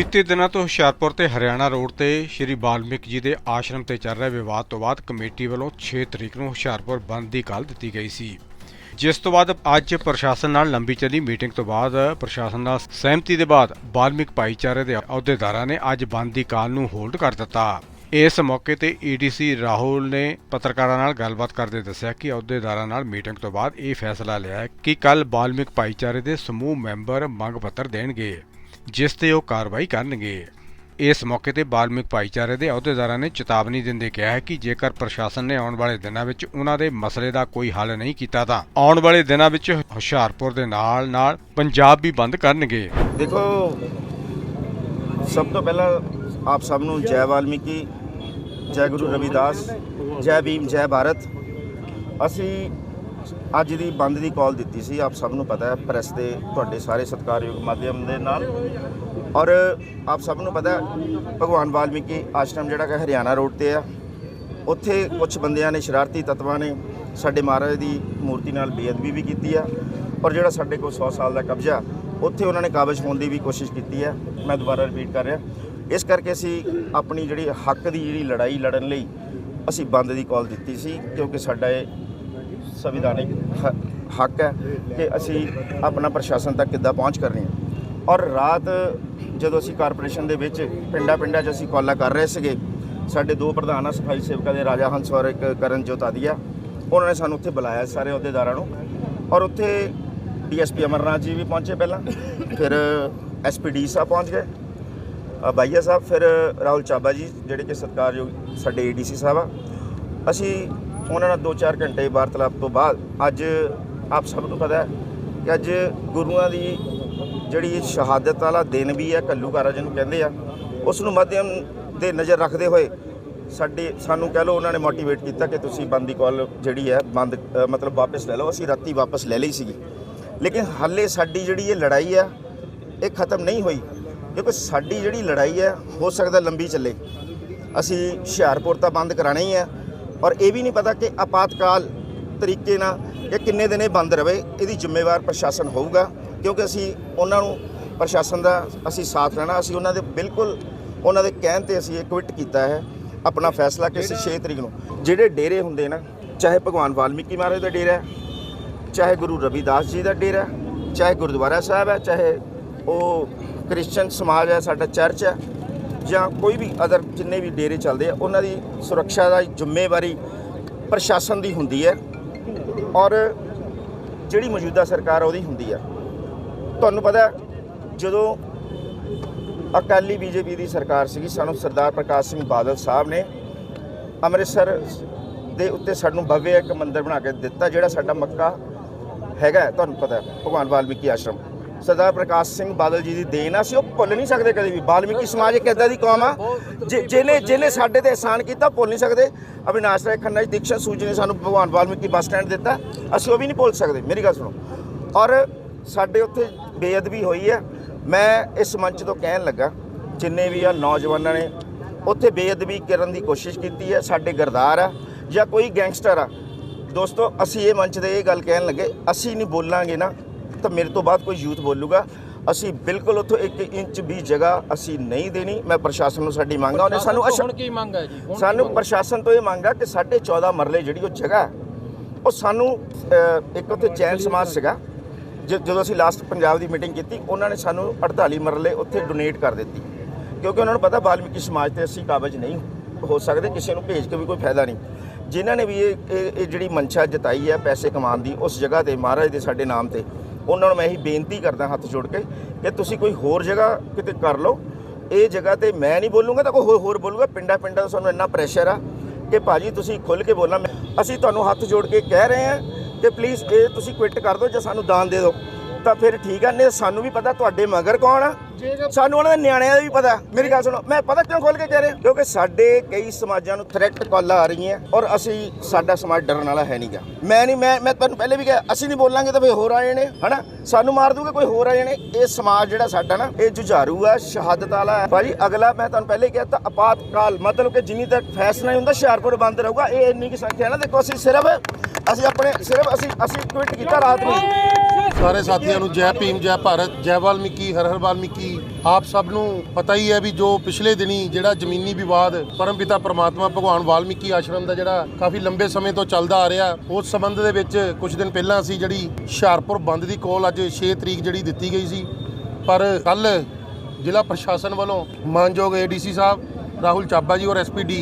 ਬੀਤੇ ਦਿਨਾਂ ਤੋਂ ਹੁਸ਼ਿਆਰਪੁਰ ਤੇ ਹਰਿਆਣਾ ਰੋਡ ਤੇ ਸ਼੍ਰੀ ਬਾਲਮਿਕ ਜੀ ਦੇ ਆਸ਼ਰਮ ਤੇ ਚੱਲ ਰਹੇ ਵਿਵਾਦ ਤੋਂ ਬਾਅਦ ਕਮੇਟੀ ਵੱਲੋਂ 6 ਤਰੀਕ ਨੂੰ ਹੁਸ਼ਿਆਰਪੁਰ ਬੰਦ ਦੀ ਕਾਲ ਦਿੱਤੀ ਗਈ ਸੀ। ਜਿਸ ਤੋਂ ਬਾਅਦ ਅੱਜ ਪ੍ਰਸ਼ਾਸਨ ਨਾਲ ਲੰਬੀ ਚੱਲੀ ਮੀਟਿੰਗ ਤੋਂ ਬਾਅਦ ਪ੍ਰਸ਼ਾਸਨ ਨਾਲ ਸਹਿਮਤੀ ਦੇ ਬਾਅਦ ਬਾਲਮਿਕ ਭਾਈਚਾਰੇ ਦੇ ਅਹੁਦੇਦਾਰਾਂ ਨੇ ਅੱਜ ਬੰਦ ਦੀ ਕਾਲ ਨੂੰ ਹੋਲਡ ਕਰ ਦਿੱਤਾ। ਇਸ ਮੌਕੇ ਤੇ ਈਡੀਸੀ ਰਾਹੁਲ ਨੇ ਪੱਤਰਕਾਰਾਂ ਨਾਲ ਗੱਲਬਾਤ ਕਰਦੇ ਦੱਸਿਆ ਕਿ ਅਹੁਦੇਦਾਰਾਂ ਨਾਲ ਮੀਟਿੰਗ ਤੋਂ ਬਾਅਦ ਇਹ ਫੈਸਲਾ ਲਿਆ ਕਿ ਕੱਲ ਬਾਲਮਿਕ ਭਾਈਚਾਰੇ ਦੇ ਸਮੂਹ ਮੈਂਬਰ ਮੰਗ ਪੱਤਰ ਦੇਣਗੇ। ਜਿਸ ਤੇ ਉਹ ਕਾਰਵਾਈ ਕਰਨਗੇ। ਇਸ ਮੌਕੇ ਤੇ ਬਾਲਮਿਕ ਭਾਈਚਾਰੇ ਦੇ ਅਹੁਦੇਦਾਰਾਂ ਨੇ ਚੇਤਾਵਨੀ ਦਿੰਦੇ ਕਿਹਾ ਹੈ ਕਿ ਜੇਕਰ ਪ੍ਰਸ਼ਾਸਨ ਨੇ ਆਉਣ ਵਾਲੇ ਦਿਨਾਂ ਵਿੱਚ ਉਹਨਾਂ ਦੇ ਮਸਲੇ ਦਾ ਕੋਈ ਹੱਲ ਨਹੀਂ ਕੀਤਾ ਤਾਂ ਆਉਣ ਵਾਲੇ ਦਿਨਾਂ ਵਿੱਚ ਹੁਸ਼ਿਆਰਪੁਰ ਦੇ ਨਾਲ ਨਾਲ ਪੰਜਾਬ ਵੀ ਬੰਦ ਕਰਨਗੇ। ਦੇਖੋ, ਸਭ ਤੋਂ ਪਹਿਲਾਂ ਆਪ ਸਭ ਨੂੰ ਜੈ ਵਾਲਮੀਕੀ, ਜੈ ਗੁਰੂ ਰਵਿਦਾਸ, ਜੈ ਭੀਮ, ਜੈ ਭਾਰਤ। ਅਸੀਂ ਅੱਜ ਦੀ ਬੰਦ ਦੀ ਕਾਲ ਦਿੱਤੀ ਸੀ, ਆਪ ਸਭ ਨੂੰ ਪਤਾ ਹੈ, ਪ੍ਰੈਸ ਦੇ ਤੁਹਾਡੇ ਸਾਰੇ ਸਤਿਕਾਰਯੋਗ ਮਾਧਿਅਮ ਦੇ ਨਾਲ। ਔਰ ਆਪ ਸਭ ਨੂੰ ਪਤਾ ਭਗਵਾਨ ਵਾਲਮੀਕੀ ਆਸ਼ਰਮ ਜਿਹੜਾ ਕਿ ਹਰਿਆਣਾ ਰੋਡ ਤੇ ਆ, ਉੱਥੇ ਕੁਝ ਬੰਦਿਆਂ ਨੇ ਸ਼ਰਾਰਤੀ ਤੱਤਵਾਂ ਨੇ ਸਾਡੇ ਮਹਾਰਾਜ ਦੀ ਮੂਰਤੀ ਨਾਲ ਬੇਅਦਬੀ ਵੀ ਕੀਤੀ ਆ, ਔਰ ਜਿਹੜਾ ਸਾਡੇ ਕੋਲ 100 ਸਾਲ ਦਾ ਕਬਜ਼ਾ, ਉੱਥੇ ਉਹਨਾਂ ਨੇ ਕਾਬਜ਼ ਹੋਣ ਦੀ ਵੀ ਕੋਸ਼ਿਸ਼ ਕੀਤੀ ਹੈ ਮੈਂ ਦੁਬਾਰਾ ਰਿਪੀਟ ਕਰ ਰਿਹਾ। ਇਸ ਕਰਕੇ ਅਸੀਂ ਆਪਣੀ ਜਿਹੜੀ ਹੱਕ ਦੀ ਜਿਹੜੀ ਲੜਾਈ ਲੜਨ ਲਈ ਅਸੀਂ ਬੰਦ ਦੀ ਕਾਲ ਦਿੱਤੀ ਸੀ, ਕਿਉਂਕਿ ਸਾਡਾ ਇਹ ਸੰਵਿਧਾਨਿਕ ਹੱਕ ਹੈ ਕਿ ਅਸੀਂ ਆਪਣਾ ਪ੍ਰਸ਼ਾਸਨ ਤੱਕ ਕਿੱਦਾਂ ਪਹੁੰਚ ਕਰਨੀ ਹੈ। ਔਰ ਰਾਤ ਜਦੋਂ ਅਸੀਂ ਕਾਰਪੋਰੇਸ਼ਨ ਦੇ ਵਿੱਚ ਪਿੰਡਾਂ ਪਿੰਡਾਂ 'ਚ ਅਸੀਂ ਕਾਲਾਂ ਕਰ ਰਹੇ ਸੀਗੇ, ਸਾਡੇ ਦੋ ਪ੍ਰਧਾਨ ਆ, ਸਫ਼ਾਈ ਸੇਵਕਾਂ ਦੇ ਰਾਜਾ ਹੰਸ ਔਰ ਇੱਕ ਕਰਨ ਜੋਤਾਦੀਆ ਉਹਨਾਂ ਨੇ ਸਾਨੂੰ ਉੱਥੇ ਬੁਲਾਇਆ ਸਾਰੇ ਅਹੁਦੇਦਾਰਾਂ ਨੂੰ। ਔਰ ਉੱਥੇ ਡੀਐਸਪੀ ਅਮਰਨਾਥ ਜੀ ਵੀ ਪਹੁੰਚੇ ਪਹਿਲਾਂ, ਫਿਰ ਐਸਪੀਡੀ ਸਾਹਿਬ ਪਹੁੰਚ ਗਏ। ਬਾਈਆ ਸਾਹਿਬ, ਫਿਰ ਰਾਹੁਲ ਚਾਬਾ ਜੀ, ਜਿਹੜੇ ਕਿ ਸਤਿਕਾਰਯੋਗ ਸਾਡੇ ਏਡੀਸੀ ਸਾਹਿਬ ਆ। ਅਸੀਂ ਉਹਨਾਂ ਨਾਲ 2-4 ਘੰਟੇ ਵਾਰਤਾਲਾਪ ਤੋਂ ਬਾਅਦ ਅੱਜ ਆਪ ਸਭ ਨੂੰ ਪਤਾ ਹੈ ਕਿ ਅੱਜ ਗੁਰੂਆਂ ਦੀ ਜਿਹੜੀ ਸ਼ਹਾਦਤ ਵਾਲਾ ਦਿਨ ਵੀ ਹੈ ਕੱਲੂਕਾਰਾ ਜਿਹਨੂੰ ਕਹਿੰਦੇ ਆ, ਉਸ ਨੂੰ ਮਾਧਿਅਮ ਦੇ ਨਜ਼ਰ ਰੱਖਦੇ ਹੋਏ ਸਾਡੇ, ਸਾਨੂੰ ਕਹਿ ਲਓ ਉਹਨਾਂ ਨੇ ਮੋਟੀਵੇਟ ਕੀਤਾ ਕਿ ਤੁਸੀਂ ਬੰਦ ਦੀ ਕਾਲ ਜਿਹੜੀ ਹੈ, ਬੰਦ ਮਤਲਬ ਵਾਪਸ ਲੈ ਲਓ, ਅਸੀਂ ਰਾਤੀ ਵਾਪਸ ਲੈ ਲਈ ਸੀਗੀ। ਲੇਕਿਨ ਹਾਲੇ ਸਾਡੀ ਜਿਹੜੀ ਇਹ ਲੜਾਈ ਆ ਇਹ ਖਤਮ ਨਹੀਂ ਹੋਈ, ਕਿਉਂਕਿ ਸਾਡੀ ਜਿਹੜੀ ਲੜਾਈ ਹੈ, ਹੋ ਸਕਦਾ ਲੰਬੀ ਚੱਲੇ। ਅਸੀਂ ਹੁਸ਼ਿਆਰਪੁਰ ਤਾਂ ਬੰਦ ਕਰਾਣਾ ਹੀ ਹੈ ਔਰ ਇਹ ਵੀ ਨਹੀਂ ਪਤਾ ਕਿ ਆਪਾਤਕਾਲ ਤਰੀਕੇ ਨਾਲ ਇਹ ਕਿੰਨੇ ਦਿਨ ਇਹ ਬੰਦ ਰਵੇ, ਇਹਦੀ ਜ਼ਿੰਮੇਵਾਰ ਪ੍ਰਸ਼ਾਸਨ ਹੋਊਗਾ, ਕਿਉਂਕਿ ਅਸੀਂ ਉਹਨਾਂ ਨੂੰ, ਪ੍ਰਸ਼ਾਸਨ ਦਾ ਅਸੀਂ ਸਾਥ ਲੈਣਾ, ਅਸੀਂ ਉਹਨਾਂ ਦੇ ਬਿਲਕੁਲ ਉਹਨਾਂ ਦੇ ਕਹਿਣ ਤੇ ਅਸੀਂ ਇਹ ਕੁਇਟ ਕੀਤਾ ਹੈ, ਆਪਣਾ ਫੈਸਲਾ ਕਿ ਅਸੀਂ 6 ਤਰੀਕ ਨੂੰ, ਜਿਹੜੇ ਡੇਰੇ ਹੁੰਦੇ ਨਾ, ਚਾਹੇ ਭਗਵਾਨ ਵਾਲਮੀਕੀ ਮਹਾਰਾਜ ਦਾ ਡੇਰਾ ਹੈ, ਚਾਹੇ ਗੁਰੂ ਰਵਿਦਾਸ ਜੀ ਦਾ ਡੇਰਾ ਚਾਹੇ ਗੁਰਦੁਆਰਾ ਸਾਹਿਬ ਹੈ, ਚਾਹੇ ਉਹ ਕ੍ਰਿਸਚੀਅਨ ਸਮਾਜ ਹੈ, ਸਾਡਾ ਚਰਚ ਹੈ ਜਾਂ ਕੋਈ ਵੀ ਅਦਰ ਜਿੰਨੇ ਵੀ ਡੇਰੇ ਚੱਲਦੇ ਆ, ਉਹਨਾਂ ਦੀ ਸੁਰੱਖਿਆ ਦਾ ਜ਼ਿੰਮੇਵਾਰੀ ਪ੍ਰਸ਼ਾਸਨ ਦੀ ਹੁੰਦੀ ਹੈ ਔਰ ਜਿਹੜੀ ਮੌਜੂਦਾ ਸਰਕਾਰ ਉਹਦੀ ਹੁੰਦੀ ਆ। ਤੁਹਾਨੂੰ ਪਤਾ ਜਦੋਂ ਅਕਾਲੀ ਬੀਜੇਪੀ ਦੀ ਸਰਕਾਰ ਸੀਗੀ, ਸਾਨੂੰ ਸਰਦਾਰ ਪ੍ਰਕਾਸ਼ ਸਿੰਘ ਬਾਦਲ ਸਾਹਿਬ ਨੇ ਅੰਮ੍ਰਿਤਸਰ ਦੇ ਉੱਤੇ ਸਾਨੂੰ ਭਵਯ ਇੱਕ ਮੰਦਿਰ ਬਣਾ ਕੇ ਦਿੱਤਾ, ਜਿਹੜਾ ਸਾਡਾ ਮੱਕਾ ਹੈਗਾ ਤੁਹਾਨੂੰ ਪਤਾ ਭਗਵਾਨ ਵਾਲਮੀਕੀ ਆਸ਼ਰਮ। ਸਰਦਾਰ ਪ੍ਰਕਾਸ਼ ਸਿੰਘ ਬਾਦਲ ਜੀ ਦੀ ਦੇਣ ਆ, ਅਸੀਂ ਉਹ ਭੁੱਲ ਨਹੀਂ ਸਕਦੇ ਕਦੇ ਵੀ। ਵਾਲਮੀਕੀ ਸਮਾਜ ਇੱਕ ਇਦਾਂ ਦੀ ਕੌਮ ਆ ਜਿ- ਜਿਹਨੇ ਜਿਹਨੇ ਸਾਡੇ ਤੇ ਇਹਸਾਨ ਕੀਤਾ ਭੁੱਲ ਨਹੀਂ ਸਕਦੇ। ਅਵਿਨਾਸ਼ ਰਾਏ ਖੰਨਾ ਜੀ ਦੀਕਸ਼ਾ ਸੂਜੀ ਨੇ ਸਾਨੂੰ ਭਗਵਾਨ ਵਾਲਮੀਕੀ ਬੱਸ ਸਟੈਂਡ ਦਿੱਤਾ। ਅਸੀਂ ਉਹ ਵੀ ਨਹੀਂ ਭੁੱਲ ਸਕਦੇ। ਮੇਰੀ ਗੱਲ ਸੁਣੋ। ਔਰ ਸਾਡੇ ਉੱਥੇ ਬੇਅਦਬੀ ਹੋਈ ਹੈ ਮੈਂ ਇਸ ਮੰਚ ਤੋਂ ਕਹਿਣ ਲੱਗਾ ਜਿੰਨੇ ਵੀ ਆ ਨੌਜਵਾਨਾਂ ਨੇ ਉੱਥੇ ਬੇਅਦਬੀ ਕਰਨ ਦੀ ਕੋਸ਼ਿਸ਼ ਕੀਤੀ ਹੈ ਸਾਡੇ ਗਰਦਾਰ ਆ ਜਾਂ ਕੋਈ ਗੈਂਗਸਟਰ ਆ। ਦੋਸਤੋ ਅਸੀਂ ਇਹ ਮੰਚ ਤੇ ਇਹ ਗੱਲ ਕਹਿਣ ਲੱਗੇ ਅਸੀਂ ਨਹੀਂ ਬੋਲਾਂਗੇ ਨਾ। ਤਾਂ ਮੇਰੇ ਤੋਂ ਬਾਅਦ ਕੋਈ ਯੂਥ ਬੋਲੂਗਾ। ਅਸੀਂ ਬਿਲਕੁਲ ਉੱਥੋਂ 1 ਇੰਚ ਵੀ ਜਗ੍ਹਾ ਅਸੀਂ ਨਹੀਂ ਦੇਣੀ। ਮੈਂ ਪ੍ਰਸ਼ਾਸਨ ਨੂੰ ਸਾਡੀ ਮੰਗ ਆ ਉਹਨੇ ਸਾਨੂੰ ਅਸ਼- ਹੁਣ ਕੀ ਮੰਗ ਹੈ ਜੀ? ਸਾਨੂੰ? ਪ੍ਰਸ਼ਾਸਨ ਤੋਂ ਇਹ ਮੰਗ ਆ ਕਿ ਸਾਢੇ 14 ਮਰਲੇ ਜਿਹੜੀ ਉਹ ਜਗ੍ਹਾ ਉਹ ਸਾਨੂੰ ਇੱਕ ਉੱਥੇ ਜੈਨ ਸਮਾਜ ਸੀਗਾ। ਜਦੋਂ ਅਸੀਂ ਲਾਸਟ ਪੰਜਾਬ ਦੀ ਮੀਟਿੰਗ ਕੀਤੀ ਉਹਨਾਂ ਨੇ ਸਾਨੂੰ 48 ਮਰਲੇ ਉੱਥੇ ਡੋਨੇਟ ਕਰ ਦਿੱਤੀ। ਕਿਉਂਕਿ ਉਹਨਾਂ ਨੂੰ ਪਤਾ ਵਾਲਮੀਕੀ ਸਮਾਜ ਤੇ ਅਸੀਂ ਕਾਬਜ ਨਹੀਂ ਹੋ ਸਕਦੇ ਕਿਸੇ ਨੂੰ ਭੇਜ ਕੇ ਵੀ ਕੋਈ ਫਾਇਦਾ ਨਹੀਂ। ਜਿਨ੍ਹਾਂ ਨੇ ਵੀ ਇਹ ਇਹ ਇਹ ਜਿਹੜੀ ਮਨਸ਼ਾ ਜਤਾਈ ਹੈ ਪੈਸੇ ਕਮਾਉਣ ਦੀ ਉਸ ਜਗ੍ਹਾ ਤੇ ਮਹਾਰਾਜ ਦੇ ਸਾਡੇ ਨਾਮ ਤੇ ਉਹਨਾਂ ਨੂੰ ਮੈਂ ਇਹੀ ਬੇਨਤੀ ਕਰਦਾ ਹੱਥ ਜੋੜ ਕੇ ਕਿ ਤੁਸੀਂ ਕੋਈ ਹੋਰ ਜਗ੍ਹਾ ਕਿਤੇ ਕਰ ਲਓ। ਇਹ ਜਗ੍ਹਾ ਤੇ ਮੈਂ ਨਹੀਂ ਬੋਲੂੰਗਾ ਤਾਂ ਕੋਈ ਹੋਰ- ਹੋਰ ਬੋਲੂਗਾ। ਪਿੰਡਾਂ ਪਿੰਡਾਂ ਦਾ ਸਾਨੂੰ ਇੰਨਾ ਪ੍ਰੈਸ਼ਰ ਆ ਕਿ ਭਾਜੀ ਤੁਸੀਂ ਖੁੱਲ ਕੇ ਬੋਲਣਾ। ਅਸੀਂ ਤੁਹਾਨੂੰ ਹੱਥ ਜੋੜ ਕੇ ਕਹਿ ਰਹੇ ਹਾਂ ਕਿ ਪਲੀਜ਼ ਇਹ ਤੁਸੀਂ ਕੁਇਟ ਕਰ ਦਿਓ ਜਾਂ ਸਾਨੂੰ ਦਾਨ ਦੇ ਦਿਓ। ਤਾਂ ਫਿਰ ਠੀਕ ਆ ਨਹੀਂ ਸਾਨੂੰ ਵੀ ਪਤਾ ਤੁਹਾਡੇ ਮਗਰ ਕੌਣ ਆ। ਸਾਨੂੰ ਉਹਨਾਂ ਦੇ ਨਿਆਣਿਆਂ ਦਾ ਵੀ ਪਤਾ। ਮੇਰੀ ਗੱਲ ਸੁਣੋ ਮੈਂ ਪਤਾ ਕਿਉਂ ਖੋਲ ਕੇ ਕਹਿ ਰਿਹਾ? ਕਿਉਂਕਿ ਸਾਡੇ ਕਈ ਸਮਾਜਾਂ ਨੂੰ ਥ੍ਰੈਟ ਕਾਲਾਂ ਆ ਰਹੀਆਂ ਔਰ ਅਸੀਂ ਸਾਡਾ ਸਮਾਜ ਡਰਨ ਵਾਲਾ ਹੈ ਨਹੀਂਗਾ ਮੈਂ ਨਹੀਂ ਮੈਂ ਮੈਂ ਤੁਹਾਨੂੰ ਪਹਿਲੇ ਵੀ ਕਿਹਾ ਅਸੀਂ ਨਹੀਂ ਬੋਲਾਂਗੇ ਤਾਂ ਫੇ ਹੋਰ ਆ ਜਾਣੇ ਹਨਾ? ਸਾਨੂੰ ਮਾਰ ਦੂਗੇ ਕੋਈ ਹੋਰ ਆ ਜਾਣੇ। ਇਹ ਸਮਾਜ ਜਿਹੜਾ ਸਾਡਾ ਨਾ ਇਹ ਜੁਝਾਰੂ ਆ ਸ਼ਹਾਦਤ ਵਾਲਾ ਹੈ ਭਾਜੀ ਅਗਲਾ ਮੈਂ ਤੁਹਾਨੂੰ ਪਹਿਲੇ ਕਿਹਾ ਤਾਂ ਆਪਾਤਕਾਲ ਮਤਲਬ ਕਿ ਜਿੰਨੀ ਤੱਕ ਫੈਸਲਾ ਨਹੀਂ ਹੁੰਦਾ ਹੁਸ਼ਿਆਰਪੁਰ ਬੰਦ ਰਹੂਗਾ। ਇਹ ਇੰਨੀ ਕੀ ਸੰਖਿਆ ਨਾ ਦੇਖੋ ਅਸੀਂ ਸਿਰਫ ਅਸੀਂ ਆਪਣੇ ਸਿਰਫ ਅਸੀਂ ਅਸੀਂ ਟਵਿੱਟ ਕੀਤਾ ਰਾਤ ਨੂੰ। ਸਾਰੇ ਸਾਥੀਆਂ ਨੂੰ ਜੈ ਭੀਮ, ਜੈ ਭਾਰਤ, ਜੈ ਵਾਲਮੀਕੀ, ਹਰ ਹਰ ਵਾਲਮੀਕੀ। ਆਪ ਸਭ ਨੂੰ ਪਤਾ ਹੀ ਹੈ ਵੀ ਜੋ ਪਿਛਲੇ ਦਿਨੀ ਜਿਹੜਾ ਜ਼ਮੀਨੀ ਵਿਵਾਦ ਪਰਮਪਿਤਾ ਪ੍ਰਮਾਤਮਾ, ਭਗਵਾਨ ਵਾਲਮੀਕੀ ਆਸ਼ਰਮ ਦਾ ਜਿਹੜਾ ਕਾਫੀ ਲੰਬੇ ਸਮੇਂ ਤੋਂ ਚੱਲਦਾ ਆ ਰਿਹਾ, ਉਸ ਸੰਬੰਧ ਦੇ ਵਿੱਚ ਕੁਝ ਦਿਨ ਪਹਿਲਾਂ ਅਸੀਂ ਜਿਹੜੀ ਹੁਸ਼ਿਆਰਪੁਰ ਬੰਦ ਦੀ ਕੋਲ ਅੱਜ 6 ਤਰੀਕ ਜਿਹੜੀ ਦਿੱਤੀ ਗਈ ਸੀ। ਪਰ ਕੱਲ ਜ਼ਿਲ੍ਹਾ ਪ੍ਰਸ਼ਾਸਨ ਵੱਲੋਂ ਮਾਨਯੋਗ ਏਡੀਸੀ ਸਾਹਿਬ, ਰਾਹੁਲ ਚਾਬਾ ਜੀ ਔਰ ਐਸਪੀਡੀ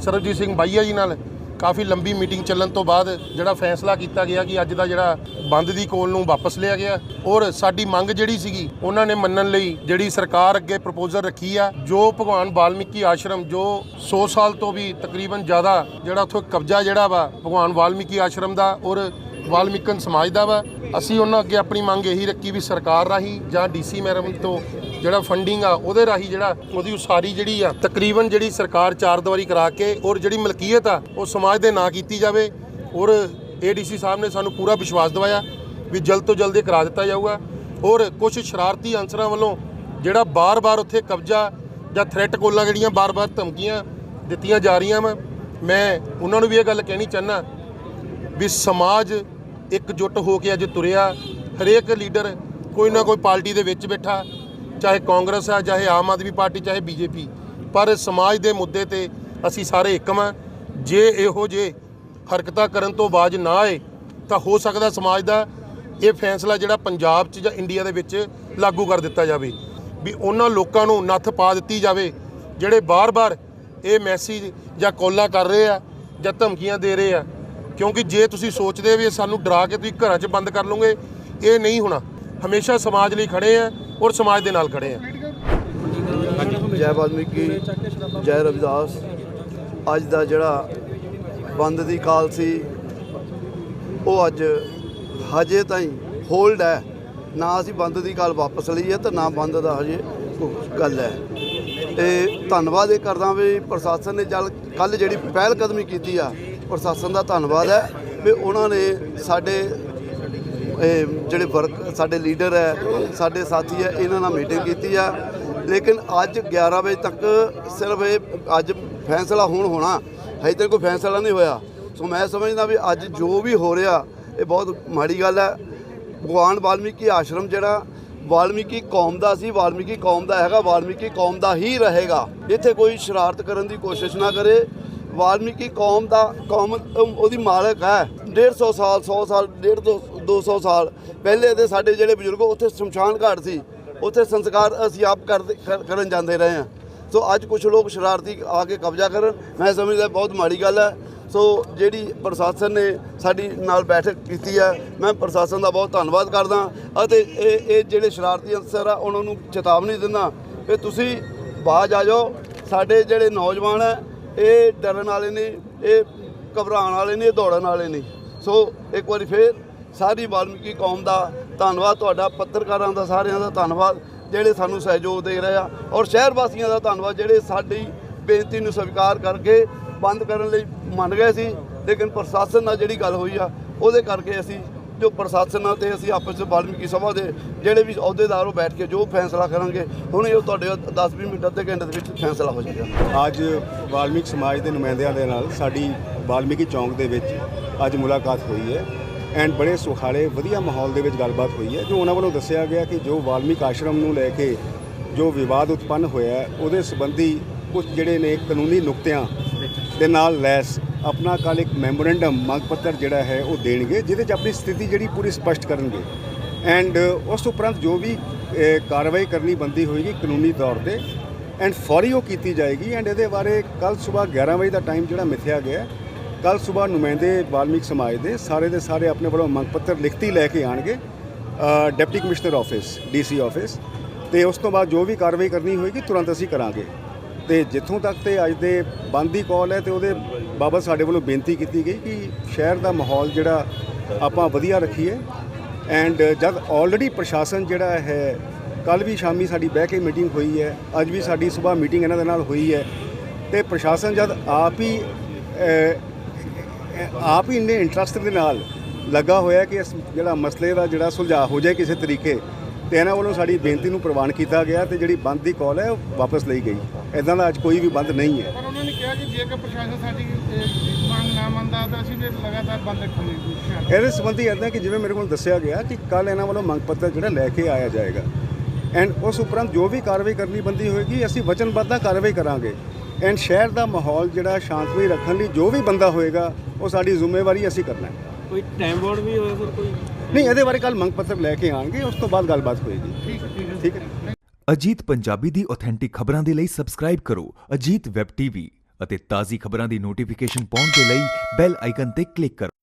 ਸਰਬਜੀਤ ਸਿੰਘ ਬਾਈਆ ਜੀ ਨਾਲ ਕਾਫੀ ਲੰਬੀ ਮੀਟਿੰਗ ਚੱਲਣ ਤੋਂ ਬਾਅਦ ਜਿਹੜਾ ਫੈਸਲਾ ਕੀਤਾ ਗਿਆ ਕਿ ਅੱਜ ਦਾ ਜਿਹੜਾ ਬੰਦ ਦੀ ਕੋਲ ਨੂੰ ਵਾਪਸ ਲਿਆ ਗਿਆ ਔਰ ਸਾਡੀ ਮੰਗ ਜਿਹੜੀ ਸੀਗੀ, ਉਹਨਾਂ ਨੇ ਮੰਨਣ ਲਈ ਜਿਹੜੀ ਸਰਕਾਰ ਅੱਗੇ ਪ੍ਰਪੋਜ਼ਲ ਰੱਖੀ ਆ, ਜੋ ਭਗਵਾਨ ਵਾਲਮੀਕੀ ਆਸ਼ਰਮ, ਜੋ 100 ਸਾਲ ਤੋਂ ਵੀ ਤਕਰੀਬਨ ਜ਼ਿਆਦਾ ਜਿਹੜਾ ਉੱਥੇ ਕਬਜ਼ਾ ਜਿਹੜਾ ਵਾ, ਭਗਵਾਨ ਵਾਲਮੀਕੀ ਆਸ਼ਰਮ ਦਾ ਔਰ ਵਾਲਮੀਕਨ ਸਮਾਜ ਦਾ ਵਾ, ਅਸੀਂ ਉਹਨਾਂ ਅੱਗੇ ਆਪਣੀ ਮੰਗ ਇਹੀ ਰੱਖੀ ਵੀ ਸਰਕਾਰ ਰਾਹੀਂ ਜਾਂ ਡੀਸੀ ਮੈਰਮ ਤੋਂ ਜਿਹੜਾ ਫੰਡਿੰਗ ਆ, ਉਹਦੇ ਰਾਹੀਂ ਜਿਹੜਾ ਉਹਦੀ ਉਸਾਰੀ ਜਿਹੜੀ ਆ, ਤਕਰੀਬਨ ਜਿਹੜੀ ਸਰਕਾਰ ਚਾਰ ਦੀਵਾਰੀ ਕਰਾ ਕੇ ਔਰ ਜਿਹੜੀ ਮਲਕੀਅਤ ਆ, ਉਹ ਸਮਾਜ ਦੇ ਨਾਂ ਕੀਤੀ ਜਾਵੇ ਔਰ ਏਡੀਸੀ ਸਾਹਿਬ ਨੇ ਸਾਨੂੰ ਪੂਰਾ ਵਿਸ਼ਵਾਸ ਦਿਵਾਇਆ ਵੀ ਜਲਦ ਤੋਂ ਜਲਦ ਇਹ ਕਰਾ ਦਿੱਤਾ ਜਾਊਗਾ ਔਰ ਕੁਝ ਸ਼ਰਾਰਤੀ ਅਨਸਰਾਂ ਵੱਲੋਂ ਜਿਹੜਾ ਬਾਰ-ਬਾਰ ਉੱਥੇ ਕਬਜ਼ਾ ਜਾਂ ਥ੍ਰੈਟ ਕੋਲਾਂ ਜਿਹੜੀਆਂ ਬਾਰ-ਬਾਰ ਧਮਕੀਆਂ ਦਿੱਤੀਆਂ ਜਾ ਰਹੀਆਂ ਵਾ, ਮੈਂ ਉਹਨਾਂ ਨੂੰ ਵੀ ਇਹ ਗੱਲ ਕਹਿਣੀ ਚਾਹਨਾ ਵੀ ਸਮਾਜ ਇਕਜੁੱਟ ਹੋ ਕੇ ਅੱਜ ਤੁਰਿਆ, ਹਰੇਕ ਲੀਡਰ ਕੋਈ ਨਾ ਕੋਈ ਪਾਰਟੀ ਦੇ ਵਿੱਚ ਬੈਠਾ ਚਾਹੇ ਕਾਂਗਰਸ ਆ, ਚਾਹੇ ਆਮ ਆਦਮੀ ਪਾਰਟੀ, ਚਾਹੇ ਬੀਜੇਪੀ, ਪਰ ਸਮਾਜ ਦੇ ਮੁੱਦੇ ਤੇ ਅਸੀਂ ਸਾਰੇ ਇੱਕਮ ਵਾਂ। ਜੇ ਇਹੋ ਜੇ ਹਰਕਤਾਂ ਕਰਨ ਤੋਂ ਬਾਜ ਨਾ ਆਏ, ਤਾਂ ਹੋ ਸਕਦਾ ਸਮਾਜ ਦਾ ਇਹ ਫੈਸਲਾ ਜਿਹੜਾ ਪੰਜਾਬ 'ਚ ਜਾਂ ਇੰਡੀਆ ਦੇ ਵਿੱਚ ਲਾਗੂ ਕਰ ਦਿੱਤਾ ਜਾਵੇ, ਵੀ ਉਹਨਾਂ ਲੋਕਾਂ ਨੂੰ ਨੱਥ ਪਾ ਦਿੱਤੀ ਜਾਵੇ, ਜਿਹੜੇ ਬਾਰ-ਬਾਰ ਇਹ ਮੈਸੇਜ ਜਾਂ ਕਾਲਾਂ ਕਰ ਰਹੇ ਆ, ਜਾਂ ਧਮਕੀਆਂ ਦੇ ਰਹੇ ਆ। ਕਿਉਂਕਿ ਜੇ ਤੁਸੀਂ ਸੋਚਦੇ ਵੀ ਸਾਨੂੰ ਡਰਾ ਕੇ ਤੁਸੀਂ ਘਰਾਂ 'ਚ ਬੰਦ ਕਰ ਲਓਗੇ, ਇਹ ਨਹੀਂ ਹੋਣਾ। ਹਮੇਸ਼ਾ ਸਮਾਜ ਲਈ ਖੜੇ ਆ ਔਰ ਸਮਾਜ ਦੇ ਨਾਲ ਖੜੇ ਆ। ਜੈ ਵਾਲਮੀਕੀ, ਜੈ ਰਵਿਦਾਸ। ਅੱਜ ਦਾ ਜਿਹੜਾ ਬੰਦ ਦੀ ਕਾਲ ਸੀ, ਉਹ ਅੱਜ ਹਜੇ ਤਾਈਂ ਹੋਲਡ ਹੈ। ਨਾ ਅਸੀਂ ਬੰਦ ਦੀ ਕਾਲ ਵਾਪਸ ਲਈ ਹੈ ਤੇ ਨਾ ਬੰਦ ਦਾ ਹਜੇ ਗੱਲ ਹੈ। ਤੇ ਧੰਨਵਾਦ ਇਹ ਕਰਦਾ ਵੀ ਪ੍ਰਸ਼ਾਸਨ ਨੇ ਚੱਲ ਕੱਲ ਜਿਹੜੀ ਪਹਿਲ ਕਦਮੀ ਕੀਤੀ ਆ, ਪ੍ਰਸ਼ਾਸਨ ਦਾ ਧੰਨਵਾਦ ਹੈ ਵੀ ਉਹਨਾਂ ਨੇ ਸਾਡੇ ਜਿਹੜੇ ਵਰਕ ਸਾਡੇ ਲੀਡਰ ਹੈ, ਸਾਡੇ ਸਾਥੀ ਹੈ, ਇਹਨਾਂ ਨਾਲ ਮੀਟਿੰਗ ਕੀਤੀ ਆ। ਲੇਕਿਨ ਅੱਜ 11 ਵਜੇ ਤੱਕ ਸਿਰਫ ਇਹ ਅੱਜ ਫੈਸਲਾ ਹੁਣ ਹੋਣਾ। ਹਜੇ ਤੱਕ ਕੋਈ ਫੈਸਲਾ ਨਹੀਂ ਹੋਇਆ। ਸੋ ਮੈਂ ਸਮਝਦਾ ਵੀ ਅੱਜ ਜੋ ਵੀ ਹੋ ਰਿਹਾ, ਇਹ ਬਹੁਤ ਮਾੜੀ ਗੱਲ ਹੈ। ਭਗਵਾਨ ਵਾਲਮੀਕੀ ਆਸ਼ਰਮ ਜਿਹੜਾ, ਵਾਲਮੀਕੀ ਕੌਮ ਦਾ ਸੀ, ਵਾਲਮੀਕੀ ਕੌਮ ਦਾ ਹੈਗਾ, ਵਾਲਮੀਕੀ ਕੌਮ ਦਾ ਹੀ ਰਹੇਗਾ। ਇੱਥੇ ਕੋਈ ਸ਼ਰਾਰਤ ਕਰਨ ਦੀ ਕੋਸ਼ਿਸ਼ ਨਾ ਕਰੇ। ਵਾਲਮੀਕੀ ਕੌਮ ਦਾ, ਕੌਮ, ਉਹਦੀ ਮਾਲਕ ਹੈ। 150 ਸਾਲ 100 ਸਾਲ 150 200 ਸਾਲ। ਪਹਿਲੇ ਦੇ ਸਾਡੇ ਜਿਹੜੇ ਬਜ਼ੁਰਗ ਉੱਥੇ ਸ਼ਮਸ਼ਾਨ ਘਾਟ ਸੀ। ਉੱਥੇ ਸੰਸਕਾਰ ਅਸੀਂ ਆਪ ਕਰਦੇ- ਕਰ- ਕਰਨ ਜਾਂਦੇ ਰਹੇ ਹਾਂ। ਸੋ ਅੱਜ ਕੁਝ ਲੋਕ ਸ਼ਰਾਰਤੀ ਆ ਕੇ ਕਬਜ਼ਾ ਕਰਨ। ਮੈਂ ਸਮਝਦਾ ਬਹੁਤ ਮਾੜੀ ਗੱਲ ਹੈ। ਸੋ ਜਿਹੜੀ ਪ੍ਰਸ਼ਾਸਨ ਨੇ ਸਾਡੀ ਨਾਲ ਬੈਠਕ ਕੀਤੀ ਹੈ, ਮੈਂ ਪ੍ਰਸ਼ਾਸਨ ਦਾ ਬਹੁਤ ਧੰਨਵਾਦ ਕਰਦਾ ਅਤੇ ਇਹ ਇਹ ਜਿਹੜੇ ਸ਼ਰਾਰਤੀ ਅਨਸਰ ਆ, ਉਹਨਾਂ ਨੂੰ ਚੇਤਾਵਨੀ ਦਿੰਦਾ ਕਿ ਤੁਸੀਂ ਬਾਜ ਆ ਜਾਓ। ਸਾਡੇ ਜਿਹੜੇ ਨੌਜਵਾਨ ਹੈ, ਇਹ ਡਰਨ ਵਾਲੇ ਨੇ, ਇਹ ਘਬਰਾਉਣ ਵਾਲੇ ਨੇ, ਇਹ ਦੌੜਨ ਵਾਲੇ ਨੇ। ਸੋ ਇੱਕ ਵਾਰੀ ਫੇਰ ਸਾਰੀ ਵਾਲਮੀਕੀ ਕੌਮ ਦਾ ਧੰਨਵਾਦ, ਤੁਹਾਡਾ, ਪੱਤਰਕਾਰਾਂ ਦਾ, ਸਾਰਿਆਂ ਦਾ ਧੰਨਵਾਦ, ਜਿਹੜੇ ਸਾਨੂੰ ਸਹਿਯੋਗ ਦੇ ਰਹੇ ਆ। ਔਰ ਸ਼ਹਿਰ ਵਾਸੀਆਂ ਦਾ ਧੰਨਵਾਦ, ਜਿਹੜੇ ਸਾਡੀ ਬੇਨਤੀ ਨੂੰ ਸਵੀਕਾਰ ਕਰਕੇ ਬੰਦ ਕਰਨ ਲਈ ਮੰਨ ਗਏ ਸੀ। ਲੇਕਿਨ ਪ੍ਰਸ਼ਾਸਨ ਨਾਲ ਜਿਹੜੀ ਗੱਲ ਹੋਈ ਆ, ਉਹਦੇ ਕਰਕੇ ਅਸੀਂ, ਜੋ ਪ੍ਰਸ਼ਾਸਨ ਨਾਲ ਤੇ ਅਸੀਂ ਆਪਸ ਵਿੱਚ ਵਾਲਮੀਕੀ ਸਭਾ ਦੇ ਜਿਹੜੇ ਵੀ ਅਹੁਦੇਦਾਰ ਉਹ ਬੈਠ ਕੇ ਜੋ ਫੈਸਲਾ ਕਰਾਂਗੇ ਹੁਣ ਇਹ ਤੁਹਾਡੇ 10-20 ਮਿੰਟ, ਅੱਧੇ ਘੰਟੇ ਦੇ ਵਿੱਚ ਫੈਸਲਾ ਹੋ ਜਾਏਗਾ। ਅੱਜ ਵਾਲਮੀਕ ਸਮਾਜ ਦੇ ਨੁਮਾਇੰਦਿਆਂ ਦੇ ਨਾਲ ਸਾਡੀ ਵਾਲਮੀਕੀ ਚੌਂਕ ਦੇ ਵਿੱਚ ਅੱਜ ਮੁਲਾਕਾਤ ਹੋਈ ਹੈ। ਐਂਡ ਬੜੇ ਸੁਖਾਲੇ, ਵਧੀਆ ਮਾਹੌਲ ਦੇ ਵਿੱਚ ਗੱਲਬਾਤ ਹੋਈ ਹੈ, ਜੋ ਉਹਨਾਂ ਵੱਲੋਂ ਦੱਸਿਆ ਗਿਆ ਕਿ ਜੋ ਵਾਲਮੀਕ ਆਸ਼ਰਮ ਨੂੰ ਲੈ ਕੇ ਜੋ ਵਿਵਾਦ ਉਤਪੰਨ ਹੋਇਆ ਉਹਦੇ ਸੰਬੰਧੀ ਕੁਝ ਜਿਹੜੇ ਨੇ ਕਾਨੂੰਨੀ ਨੁਕਤਿਆਂ ਦੇ ਨਾਲ ਲੈਸ, ਆਪਣਾ ਕੱਲ੍ਹ ਇੱਕ ਮੈਮੋਰੈਂਡਮ ਮੰਗ ਪੱਤਰ ਜਿਹੜਾ ਹੈ, ਉਹ ਦੇਣਗੇ, ਜਿਹਦੇ 'ਚ ਆਪਣੀ ਸਥਿਤੀ ਜਿਹੜੀ ਪੂਰੀ ਸਪਸ਼ਟ ਕਰਨਗੇ। ਐਂਡ ਉਸ ਉਪਰੰਤ ਜੋ ਵੀ ਕਾਰਵਾਈ ਕਰਨੀ ਬੰਦੀ ਹੋਏਗੀ ਕਾਨੂੰਨੀ ਤੌਰ ਤੇ, ਐਂਡ ਫੌਰੀ ਉਹ ਕੀਤੀ ਜਾਏਗੀ, ਐਂਡ ਇਹਦੇ ਬਾਰੇ ਕੱਲ ਸਵੇਰ 11 ਵਜੇ ਦਾ ਟਾਈਮ ਜਿਹੜਾ ਮਿਥਿਆ ਗਿਆ ਕੱਲ ਸਵੇਰ ਨੁਮਾਇੰਦੇ ਵਾਲਮੀਕ ਸਮਾਜ ਦੇ ਸਾਰੇ ਦੇ ਸਾਰੇ ਆਪਣੇ ਵੱਲੋਂ ਮੰਗ ਪੱਤਰ ਲਿਖਤੀ ਲੈ ਕੇ ਆਣਗੇ deputy commissioner office, DC office. ਤੇ ਉਸ ਤੋਂ ਬਾਅਦ ਜੋ ਵੀ ਕਾਰਵਾਈ ਕਰਨੀ ਹੋਏਗੀ, ਤੁਰੰਤ ਅਸੀਂ ਕਰਾਂਗੇ। ਤੇ ਜਿੱਥੋਂ ਤੱਕ ਤੇ ਅੱਜ ਦੇ ਬੰਦ ਦੀ ਕਾਲ ਹੈ ਤੇ ਉਹਦੇ ਬਾਬਤ ਸਾਡੇ ਵੱਲੋਂ ਬੇਨਤੀ ਕੀਤੀ ਗਈ ਕਿ ਸ਼ਹਿਰ ਦਾ ਮਾਹੌਲ ਜਿਹੜਾ ਆਪਾਂ ਵਧੀਆ ਰੱਖੀਏ। ਐਂਡ ਜਦ ਆਲਰੇਡੀ ਪ੍ਰਸ਼ਾਸਨ ਜਿਹੜਾ ਹੈ ਕੱਲ ਵੀ ਸ਼ਾਮੀ ਸਾਡੀ ਬਹਿ ਕੇ ਮੀਟਿੰਗ ਹੋਈ ਹੈ, ਅੱਜ ਵੀ ਸਾਡੀ ਸਵੇਰ ਮੀਟਿੰਗ ਇਹਨਾਂ ਦੇ ਨਾਲ ਹੋਈ ਹੈ। ਤੇ ਪ੍ਰਸ਼ਾਸਨ ਜਦ ਆਪ ਹੀ ਆਪ ਹੀ ਇੰਨੇ ਇੰਟਰਸਟ ਦੇ ਨਾਲ ਲੱਗਾ ਹੋਇਆ ਕਿ ਇਸ ਜਿਹੜਾ ਮਸਲੇ ਦਾ ਜਿਹੜਾ ਸੁਲਝਾਅ ਹੋ ਜਾਏ ਕਿਸੇ ਤਰੀਕੇ ਤੇ ਇਹਨਾਂ ਵੱਲੋਂ ਸਾਡੀ ਬੇਨਤੀ ਨੂੰ ਪ੍ਰਵਾਨ ਕੀਤਾ ਗਿਆ ਤੇ ਜਿਹੜੀ ਬੰਦ ਦੀ ਕਾਲ ਹੈ ਉਹ ਵਾਪਸ ਲਈ ਗਈ। ਇਦਾਂ ਦਾ ਅੱਜ ਕੋਈ ਵੀ ਬੰਦ ਨਹੀਂ ਹੈ। ਪਰ ਉਹਨਾਂ ਨੇ ਕਿਹਾ ਕਿ ਜੇਕਰ ਪ੍ਰਸ਼ਾਸਨ ਸਾਡੀ ਮੰਗ ਨਾ ਮੰਨਦਾ ਤਾਂ ਅਸੀਂ ਵੀ ਲਗਾਤਾਰ ਬੰਦ ਰੱਖਾਂਗੇ। ਇਹਦੇ ਸੰਬੰਧੀ ਇਦਾਂ ਕਿ ਜਿਵੇਂ ਮੇਰੇ ਕੋਲ ਦੱਸਿਆ ਗਿਆ ਕਿ ਕੱਲ ਇਹਨਾਂ ਵੱਲੋਂ ਮੰਗ ਪੱਤਰ ਜਿਹੜਾ ਲੈ ਕੇ ਆਇਆ ਜਾਏਗਾ। ਐਂਡ ਉਸ ਉਪਰੰਤ ਜੋ ਵੀ ਕਾਰਵਾਈ ਕਰਨੀ ਬੰਦੀ ਹੋਏਗੀ ਅਸੀਂ ਵਚਨਬੱਧਾ ਕਾਰਵਾਈ ਕਰਾਂਗੇ। ਐਂਡ ਸ਼ਹਿਰ ਦਾ ਮਾਹੌਲ ਜਿਹੜਾ ਸ਼ਾਂਤਮਈ ਰੱਖਣ ਲਈ ਜੋ ਵੀ ਬੰਦਾ ਹੋਏਗਾ ਉਹ ਸਾਡੀ ਜ਼ਿੰਮੇਵਾਰੀ ਅਸੀਂ ਕਰਨਾ ਹੈ। ਕੋਈ ਟਾਈਮ ਬੋਰਡ ਵੀ ਹੋਇਆ ਸਰ ਕੋਈ? ਨਹੀਂ ਇਹਦੇ ਬਾਰੇ ਕੱਲ ਮੰਗ ਪੱਤਰ ਲੈ ਕੇ ਆਣਗੇ ਉਸ ਤੋਂ ਬਾਅਦ ਗੱਲਬਾਤ ਹੋਏਗੀ। ਠੀਕ ਹੈ ਠੀਕ ਹੈ। ਠੀਕ ਹੈ? ਅਜੀਤ ਪੰਜਾਬੀ ਦੀ ਆਥੈਂਟਿਕ ਖਬਰਾਂ ਦੇ ਲਈ ਸਬਸਕ੍ਰਾਈਬ ਕਰੋ ਅਜੀਤ ਵੈਬ ਟੀਵੀ ਅਤੇ ਤਾਜ਼ੀ ਖਬਰਾਂ ਦੀ ਨੋਟੀਫਿਕੇਸ਼ਨ ਪਾਉਣ ਦੇ ਲਈ ਬੈਲ ਆਈਕਨ ਤੇ ਕਲਿੱਕ ਕਰੋ।